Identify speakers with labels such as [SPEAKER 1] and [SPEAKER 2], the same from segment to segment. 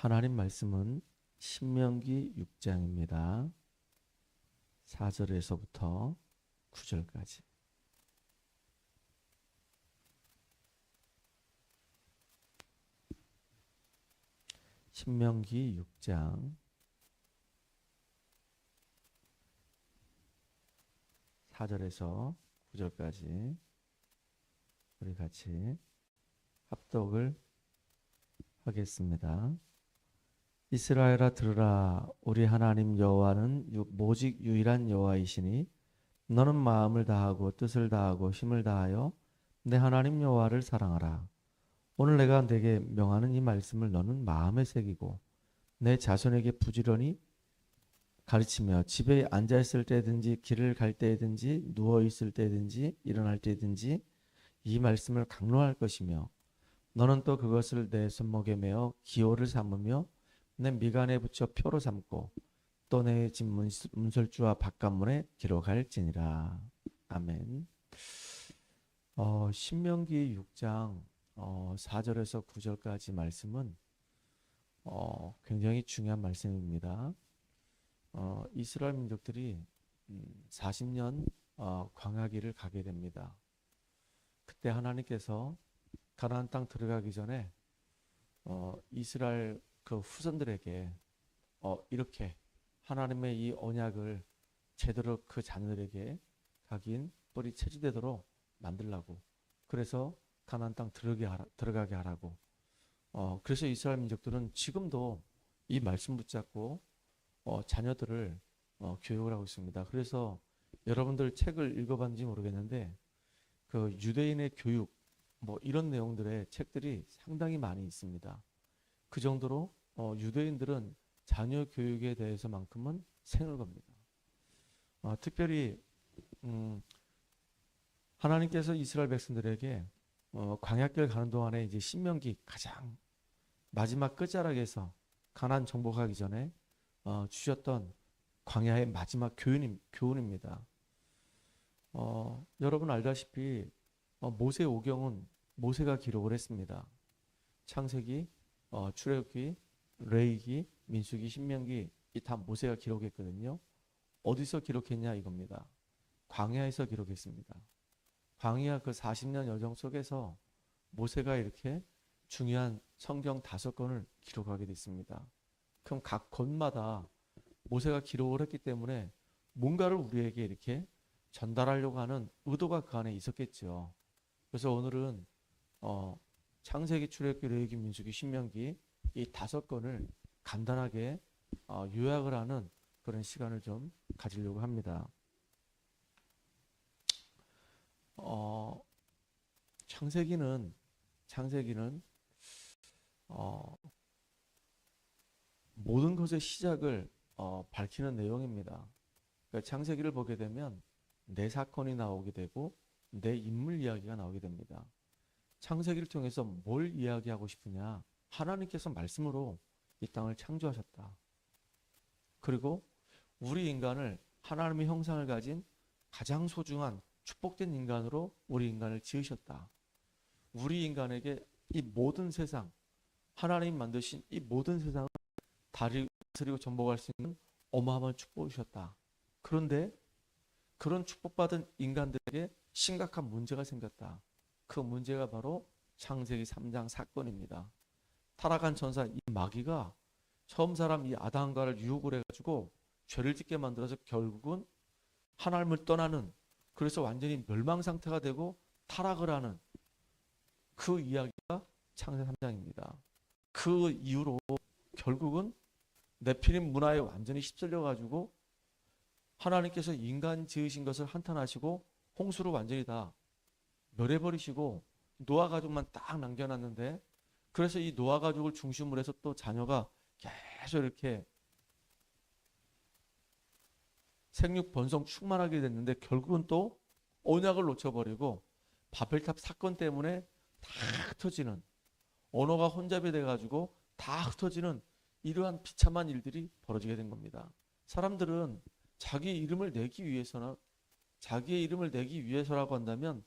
[SPEAKER 1] 하나님 말씀은 신명기 6장입니다. 4절에서부터 9절까지. 신명기 6장 4절에서 9절까지 우리 같이 합독을 하겠습니다. 이스라엘아 들으라 우리 하나님 여호와는 유- 오직 유일한 여호와이시니 너는 마음을 다하고 뜻을 다하고 힘을 다하여 내 하나님 여호와를 사랑하라. 오늘 내가 내게 명하는 이 말씀을 너는 마음에 새기고 내 자손에게 부지런히 가르치며 집에 앉아 있을 때든지 길을 갈 때든지 누워 있을 때든지 일어날 때든지 이 말씀을 강로할 것이며 너는 또 그것을 내 손목에 메어 기호를 삼으며 내 미간에 붙여 표로 삼고 또 내 집 문설주와 바깥문에 기록할지니라. 아멘. 어, 신명기 6장 어, 4절에서 9절까지 말씀은 어, 굉장히 중요한 말씀입니다. 어, 이스라엘 민족들이 음, 40년 어, 광야기를 가게 됩니다. 그때 하나님께서 가나안 땅 들어가기 전에 어, 이스라엘 그 후손들에게 어, 이렇게 하나님의 이 언약을 제대로 그 자녀들에게 각인 뿌리 체지되도록 만들라고 그래서 가나안 땅 하라, 들어가게 하라고 어, 그래서 이스라엘 민족들은 지금도 이 말씀 붙잡고 어, 자녀들을 어, 교육을 하고 있습니다. 그래서 여러분들 책을 읽어봤는지 모르겠는데 그 유대인의 교육 뭐 이런 내용들의 책들이 상당히 많이 있습니다. 그 정도로 어, 유대인들은 자녀 교육에 대해서만큼은 생을 겁니다. 어, 특별히 음, 하나님께서 이스라엘 백성들에게 어, 광야길 가는 동안에 이제 신명기 가장 마지막 끝자락에서 가난 정복하기 전에 어, 주셨던 광야의 마지막 교훈임, 교훈입니다. 어, 여러분 알다시피 어, 모세 오경은 모세가 기록을 했습니다. 창세기, 어, 출애굽기, 레이기, 민수기, 신명기 이 다 모세가 기록했거든요. 어디서 기록했냐 이겁니다. 광야에서 기록했습니다. 광야 그 40년 여정 속에서 모세가 이렇게 중요한 성경 다섯 권을 기록하게 됐습니다. 그럼 각 권마다 모세가 기록을 했기 때문에 뭔가를 우리에게 이렇게 전달하려고 하는 의도가 그 안에 있었겠죠. 그래서 오늘은 어, 창세기, 출애굽기, 레위기, 민수기, 신명기 이 다섯 권을 간단하게 어, 요약을 하는 그런 시간을 좀 가지려고 합니다. 어, 창세기는 창세기는 어, 모든 것의 시작을 어, 밝히는 내용입니다. 그러니까 창세기를 보게 되면 내 사건이 나오게 되고 내 인물 이야기가 나오게 됩니다. 창세기를 통해서 뭘 이야기하고 싶으냐? 하나님께서 말씀으로 이 땅을 창조하셨다. 그리고 우리 인간을 하나님의 형상을 가진 가장 소중한 축복된 인간으로 우리 인간을 지으셨다. 우리 인간에게 이 모든 세상, 하나님 만드신 이 모든 세상을 다스리고 정복할 수 있는 어마어마한 축복을 주셨다. 그런데 그런 축복받은 인간들에게 심각한 문제가 생겼다. 그 문제가 바로 창세기 3장 사건입니다. 타락한 천사 이 마귀가 처음 사람 이 아담과를 유혹을 해가지고 죄를 짓게 만들어서 결국은 하나님을 떠나는 그래서 완전히 멸망 상태가 되고 타락을 하는 그 이야기가 창세 3장입니다. 그 이후로 결국은 네피림 문화에 완전히 휩쓸려 가지고 하나님께서 인간 지으신 것을 한탄하시고 홍수로 완전히 다 멸해버리시고 노아 가족만 딱 남겨놨는데 그래서 이 노아 가족을 중심으로 해서 또 자녀가 계속 이렇게 생육 번성 충만하게 됐는데 결국은 또 언약을 놓쳐버리고 바벨탑 사건 때문에 다 흩어지는 언어가 혼잡이 돼가지고 다 흩어지는 이러한 비참한 일들이 벌어지게 된 겁니다. 사람들은 자기 이름을 내기 위해서나 자기의 이름을 내기 위해서라고 한다면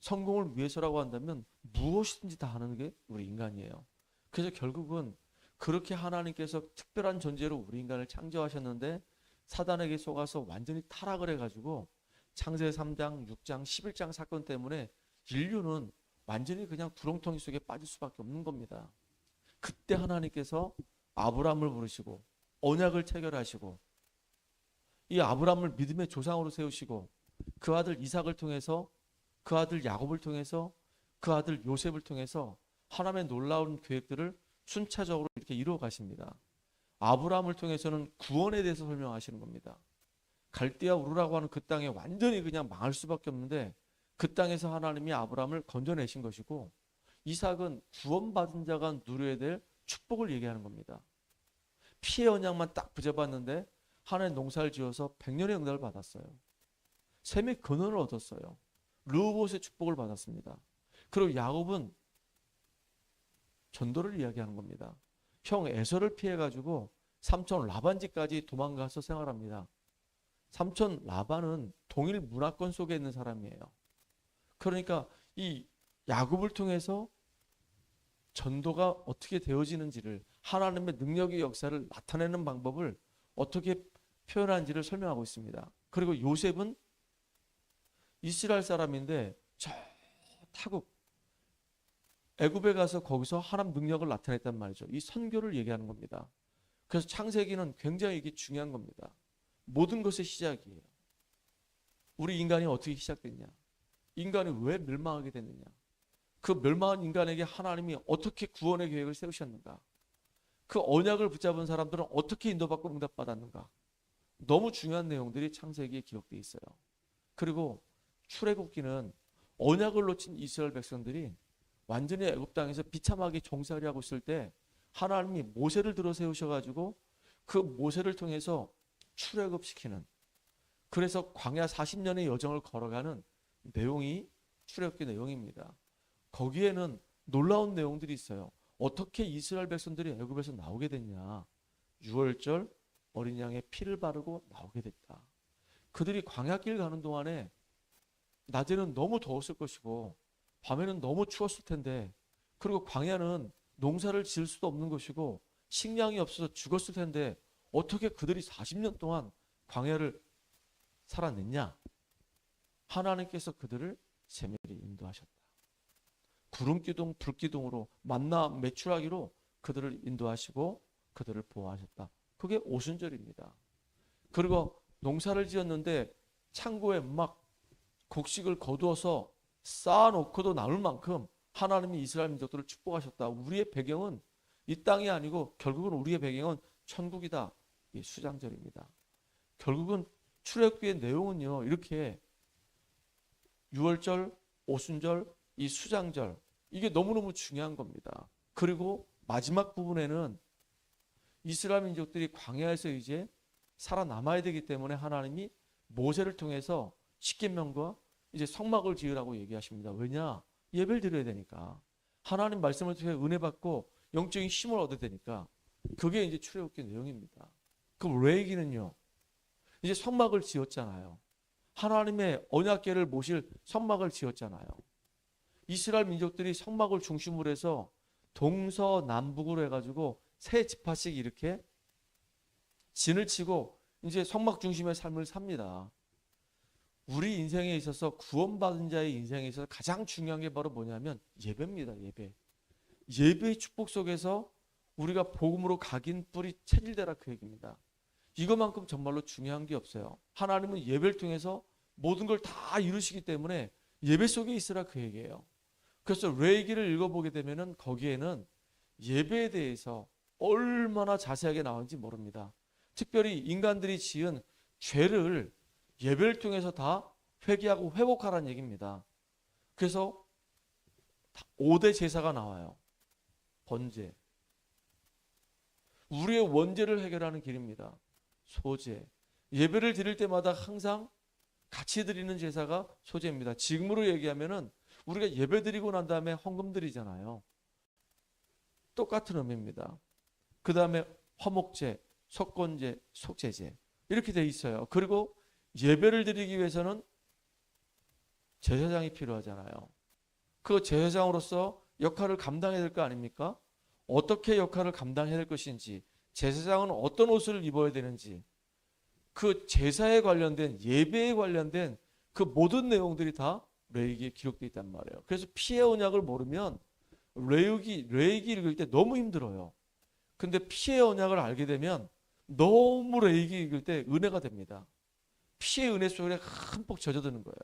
[SPEAKER 1] 성공을 위해서라고 한다면 무엇이든지 다 하는 게 우리 인간이에요. 그래서 결국은 그렇게 하나님께서 특별한 존재로 우리 인간을 창조하셨는데 사단에게 속아서 완전히 타락을 해가지고 창세 3장, 6장, 11장 사건 때문에 인류는 완전히 그냥 구렁텅이 속에 빠질 수밖에 없는 겁니다. 그때 하나님께서 아브라함을 부르시고 언약을 체결하시고 이 아브라함을 믿음의 조상으로 세우시고 그 아들 이삭을 통해서 그 아들 야곱을 통해서 그 아들 요셉을 통해서 하나님의 놀라운 계획들을 순차적으로 이렇게 이루어 가십니다. 아브라함을 통해서는 구원에 대해서 설명하시는 겁니다. 갈대아 우르라고 하는 그 땅에 완전히 그냥 망할 수밖에 없는데 그 땅에서 하나님이 아브라함을 건져내신 것이고 이삭은 구원받은 자가 누려야 될 축복을 얘기하는 겁니다. 피해 언약만 딱 붙여봤는데 하나의 농사를 지어서 백년의 응답을 받았어요. 셈의 근원을 얻었어요. 르봇의 축복을 받았습니다. 그리고 야곱은 전도를 이야기하는 겁니다. 형 에서를 피해 가지고 삼촌 라반지까지 도망가서 생활합니다. 삼촌 라반은 동일 문화권 속에 있는 사람이에요. 그러니까 이 야곱을 통해서 전도가 어떻게 되어지는지를 하나님의 능력의 역사를 나타내는 방법을 어떻게 표현한지를 설명하고 있습니다. 그리고 요셉은 이스라엘 사람인데 저 타국 애굽에 가서 거기서 하나님 능력을 나타냈단 말이죠. 이 선교를 얘기하는 겁니다. 그래서 창세기는 굉장히 이게 중요한 겁니다. 모든 것의 시작이에요. 우리 인간이 어떻게 시작됐냐? 인간이 왜 멸망하게 됐느냐? 그 멸망한 인간에게 하나님이 어떻게 구원의 계획을 세우셨는가? 그 언약을 붙잡은 사람들은 어떻게 인도받고 응답받았는가? 너무 중요한 내용들이 창세기에 기록되어 있어요. 그리고 출애굽기는 언약을 놓친 이스라엘 백성들이 완전히 애굽 땅에서 비참하게 종살이 하고 있을 때 하나님이 모세를 들어 세우셔 가지고 그 모세를 통해서 출애굽시키는 그래서 광야 40년의 여정을 걸어가는 내용이 출애굽기 내용입니다. 거기에는 놀라운 내용들이 있어요. 어떻게 이스라엘 백성들이 애굽에서 나오게 됐냐? 6월절 어린 양의 피를 바르고 나오게 됐다. 그들이 광야길 가는 동안에 낮에는 너무 더웠을 것이고 밤에는 너무 추웠을 텐데 그리고 광야는 농사를 지을 수도 없는 것이고 식량이 없어서 죽었을 텐데 어떻게 그들이 40년 동안 광야를 살아냈냐? 하나님께서 그들을 세밀히 인도하셨다. 구름 기둥, 불 기둥으로 만나 매출하기로 그들을 인도하시고 그들을 보호하셨다. 그게 오순절입니다. 그리고 농사를 지었는데 창고에 막 곡식을 거두어서 쌓아놓고도 남을 만큼 하나님이 이스라엘 민족들을 축복하셨다. 우리의 배경은 이 땅이 아니고 결국은 우리의 배경은 천국이다. 이 수장절입니다. 결국은 출애굽기의 내용은요. 이렇게 6월절, 오순절, 이 수장절 이게 너무너무 중요한 겁니다. 그리고 마지막 부분에는 이스라엘 민족들이 광야에서 이제 살아남아야 되기 때문에 하나님이 모세를 통해서 십계명과 이제 성막을 지으라고 얘기하십니다. 왜냐? 예배를 드려야 되니까. 하나님 말씀을 통해 은혜 받고 영적인 힘을 얻어야 되니까. 그게 이제 출애굽기 내용입니다. 그럼 레이기는요. 이제 성막을 지었잖아요. 하나님의 언약궤를 모실 성막을 지었잖아요. 이스라엘 민족들이 성막을 중심으로 해서 동서남북으로 해가지고 세 지파씩 이렇게 진을 치고 이제 성막 중심의 삶을 삽니다. 우리 인생에 있어서 구원받은 자의 인생에 있어서 가장 중요한 게 바로 뭐냐면 예배입니다. 예배. 예배의 축복 속에서 우리가 복음으로 각인 뿌리 체질되라 그 얘기입니다. 이것만큼 정말로 중요한 게 없어요. 하나님은 예배를 통해서 모든 걸 다 이루시기 때문에 예배 속에 있으라 그 얘기예요. 그래서 레이기를 읽어보게 되면은 거기에는 예배에 대해서 얼마나 자세하게 나오는지 모릅니다. 특별히 인간들이 지은 죄를 예배를 통해서 다 회개하고 회복하라는 얘기입니다. 그래서 5대 제사가 나와요. 번제. 우리의 원죄를 해결하는 길입니다. 소제. 예배를 드릴 때마다 항상 같이 드리는 제사가 소제입니다. 지금으로 얘기하면은 우리가 예배 드리고 난 다음에 헌금 드리잖아요. 똑같은 의미입니다. 그 다음에 화목제, 석권제, 속제제 이렇게 돼 있어요. 그리고 예배를 드리기 위해서는 제사장이 필요하잖아요. 그 제사장으로서 역할을 감당해야 될 거 아닙니까? 어떻게 역할을 감당해야 될 것인지 제사장은 어떤 옷을 입어야 되는지 그 제사에 관련된 예배에 관련된 그 모든 내용들이 다 레이기에 기록되어 있단 말이에요. 그래서 피해 언약을 모르면 레이기 레이기 읽을 때 너무 힘들어요. 근데 피해 언약을 알게 되면 너무 레이기 읽을 때 은혜가 됩니다. 피해 은혜 속에 흠뻑 젖어드는 거예요.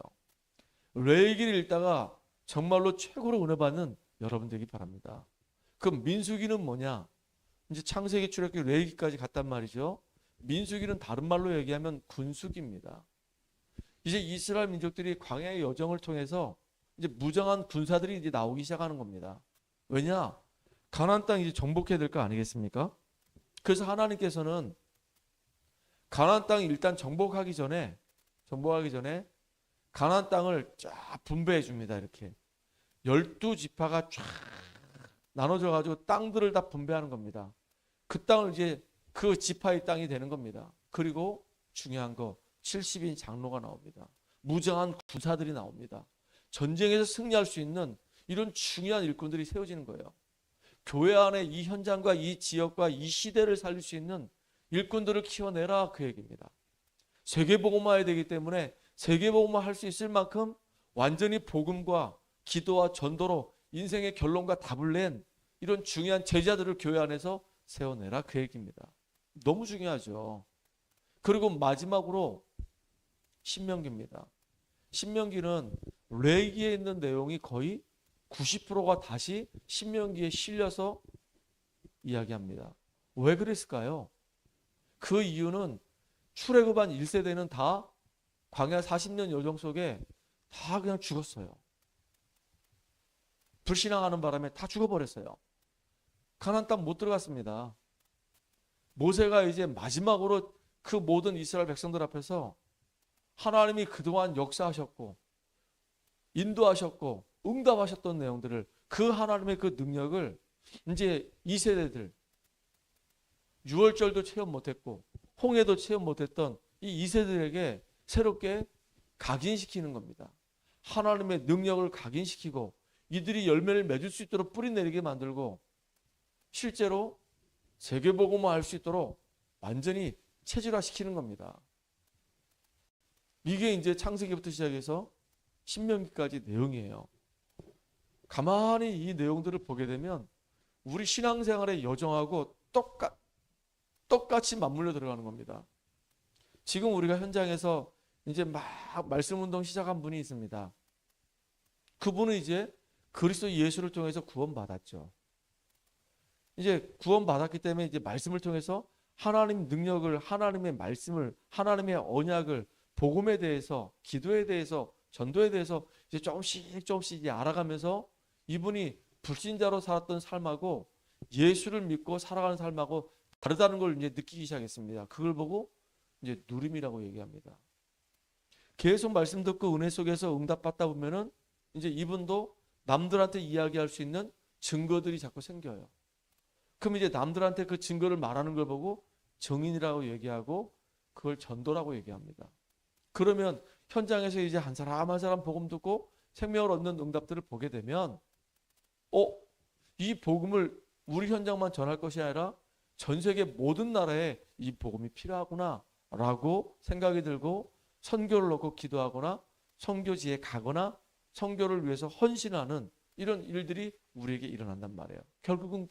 [SPEAKER 1] 레이기를 읽다가 정말로 최고로 은혜 받는 여러분 되기 바랍니다. 그 민수기는 뭐냐? 이제 창세기 출애굽기 레이기까지 갔단 말이죠. 민수기는 다른 말로 얘기하면 군수기입니다. 이제 이스라엘 민족들이 광야의 여정을 통해서 이제 무정한 군사들이 이제 나오기 시작하는 겁니다. 왜냐? 가나안 땅 이제 정복해야 될 거 아니겠습니까? 그래서 하나님께서는 가나안 땅 일단 정복하기 전에 정복하기 전에 가나안 땅을 쫙 분배해 줍니다. 이렇게 열두 지파가 쫙 나눠져 가지고 땅들을 다 분배하는 겁니다. 그 땅을 이제 그 지파의 땅이 되는 겁니다. 그리고 중요한 거 70인 장로가 나옵니다. 무정한 군사들이 나옵니다. 전쟁에서 승리할 수 있는 이런 중요한 일꾼들이 세워지는 거예요. 교회 안에 이 현장과 이 지역과 이 시대를 살릴 수 있는 일꾼들을 키워내라 그 얘기입니다. 세계복음화해야 되기 때문에 세계복음화 할 수 있을 만큼 완전히 복음과 기도와 전도로 인생의 결론과 답을 낸 이런 중요한 제자들을 교회 안에서 세워내라 그 얘기입니다. 너무 중요하죠. 그리고 마지막으로 신명기입니다. 신명기는 레기에 있는 내용이 거의 90%가 다시 신명기에 실려서 이야기합니다. 왜 그랬을까요? 그 이유는 출애굽한 1세대는 다 광야 40년 여정 속에 다 그냥 죽었어요. 불신앙하는 바람에 다 죽어버렸어요. 가나안 땅못 들어갔습니다. 모세가 이제 마지막으로 그 모든 이스라엘 백성들 앞에서 하나님이 그동안 역사하셨고 인도하셨고 응답하셨던 내용들을 그 하나님의 그 능력을 이제 이 세대들 6월절도 체험 못했고 홍해도 체험 못했던 이 2세들에게 새롭게 각인시키는 겁니다. 하나님의 능력을 각인시키고 이들이 열매를 맺을 수 있도록 뿌리 내리게 만들고 실제로 세계복음화 할수 있도록 완전히 체질화시키는 겁니다. 이게 이제 창세기부터 시작해서 신명기까지 내용이에요. 가만히 이 내용들을 보게 되면 우리 신앙생활의 여정하고 똑같, 똑같이 맞물려 들어가는 겁니다. 지금 우리가 현장에서 이제 막 말씀 운동 시작한 분이 있습니다. 그분은 이제 그리스도 예수를 통해서 구원받았죠. 이제 구원받았기 때문에 이제 말씀을 통해서 하나님 능력을 하나님의 말씀을 하나님의 언약을 복음에 대해서 기도에 대해서 전도에 대해서 이제 조금씩 조금씩 이제 알아가면서 이분이 불신자로 살았던 삶하고 예수를 믿고 살아가는 삶하고 다르다는 걸 이제 느끼기 시작했습니다. 그걸 보고 이제 누림이라고 얘기합니다. 계속 말씀 듣고 은혜 속에서 응답받다 보면은 이제 이분도 남들한테 이야기할 수 있는 증거들이 자꾸 생겨요. 그럼 이제 남들한테 그 증거를 말하는 걸 보고 정인이라고 얘기하고 그걸 전도라고 얘기합니다. 그러면 현장에서 이제 한 사람 한 사람 복음 듣고 생명을 얻는 응답들을 보게 되면 어, 이 복음을 우리 현장만 전할 것이 아니라 전 세계 모든 나라에 이 복음이 필요하구나라고 생각이 들고 선교를 놓고 기도하거나 선교지에 가거나 선교를 위해서 헌신하는 이런 일들이 우리에게 일어난단 말이에요. 결국은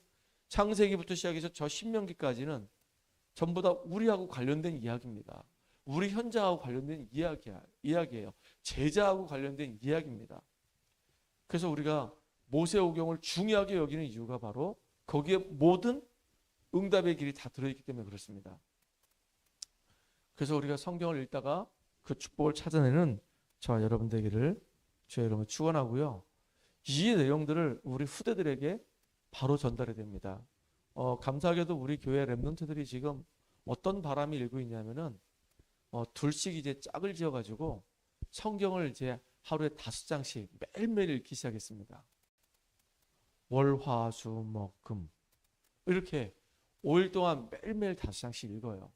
[SPEAKER 1] 창세기부터 시작해서 저 신명기까지는 전부 다 우리하고 관련된 이야기입니다. 우리 현장하고 관련된 이야기야, 이야기예요. 제자하고 관련된 이야기입니다. 그래서 우리가 모세오경을 중요하게 여기는 이유가 바로 거기에 모든 응답의 길이 다 들어있기 때문에 그렇습니다. 그래서 우리가 성경을 읽다가 그 축복을 찾아내는 저와 여러분 되기를 주의 이름으로 축원하고요. 이 내용들을 우리 후대들에게 바로 전달해야 됩니다. 어, 감사하게도 우리 교회 랩런트들이 지금 어떤 바람이 일고 있냐면은 어, 둘씩 이제 짝을 지어가지고 성경을 이제 하루에 다섯 장씩 매일매일 읽기 시작했습니다. 월, 화, 수, 목, 금 이렇게 5일 동안 매일매일 다섯 장씩 읽어요.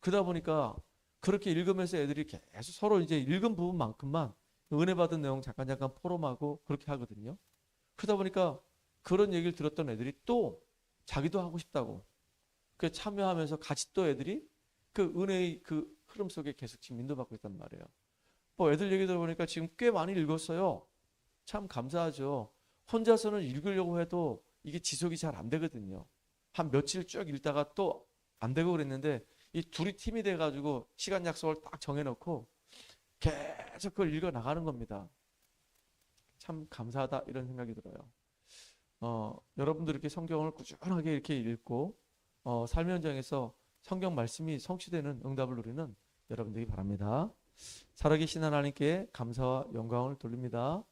[SPEAKER 1] 그러다 보니까 그렇게 읽으면서 애들이 계속 서로 이제 읽은 부분만큼만 은혜 받은 내용 잠깐 잠깐 포럼하고 그렇게 하거든요. 그러다 보니까 그런 얘기를 들었던 애들이 또 자기도 하고 싶다고 그 참여하면서 같이 또 애들이 그 은혜의 그 흐름 속에 계속 지금 인도받고 있단 말이에요. 뭐 애들 얘기 들어보니까 지금 꽤 많이 읽었어요. 참 감사하죠. 혼자서는 읽으려고 해도 이게 지속이 잘 안 되거든요. 한 며칠 쭉 읽다가 또 안 되고 그랬는데 이 둘이 팀이 돼가지고 시간 약속을 딱 정해놓고 계속 그걸 읽어 나가는 겁니다. 참 감사하다 이런 생각이 들어요. 어, 여러분들 이렇게 성경을 꾸준하게 이렇게 읽고 어, 삶의 현장에서 성경 말씀이 성취되는 응답을 누리는 여러분들이 바랍니다. 살아계신 하나님께 감사와 영광을 돌립니다.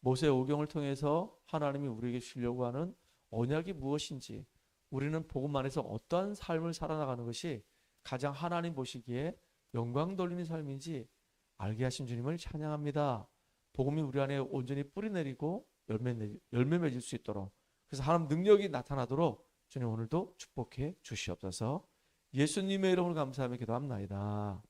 [SPEAKER 1] 모세 오경을 통해서 하나님이 우리에게 주려고 하는 언약이 무엇인지 우리는 복음 안에서 어떠한 삶을 살아나가는 것이 가장 하나님 보시기에 영광 돌리는 삶인지 알게 하신 주님을 찬양합니다. 복음이 우리 안에 온전히 뿌리 내리고 열매, 내- 열매 맺을 수 있도록 그래서 하나님 능력이 나타나도록 주님 오늘도 축복해 주시옵소서 예수님의 이름을 감사하며 기도합나이다.